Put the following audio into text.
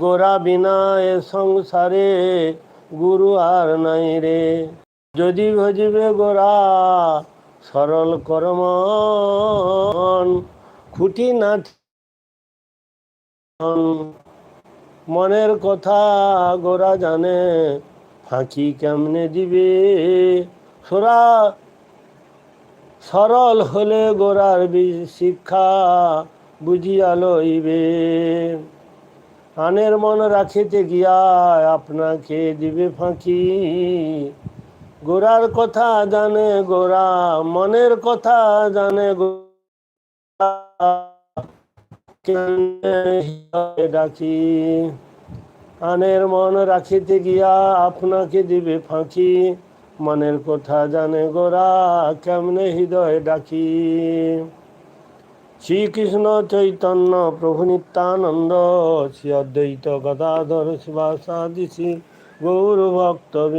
গোরা বিনা এ সংসারে গুরু আর নাই রে। যদি ভজিবে গোরা সরল করমন, খুঁটি না মনের কথা গোরা জানে, ফাঁকি কেমনে দিবে? সোরা সরল হলে গোরার শিক্ষা বুঝিয়া লইবে। আনের মন রাখিতে গিয়া আপনাকে দিবে ফাঁকি। গোরার কথা জানে গোরা, মনের কথা জানে ডাকি? আনের মন রাখিতে গিয়া আপনাকে দিবে ফাঁকি। মনের কথা জানে গোরা, কেমনে হৃদয় ডাকি? শ্রীকৃষ্ণ চৈতন্য প্রভু নিত্যানন্দ শ্রী অদ্বৈত গদাধর শিবাসাদি শ্রী গৌর ভক্ত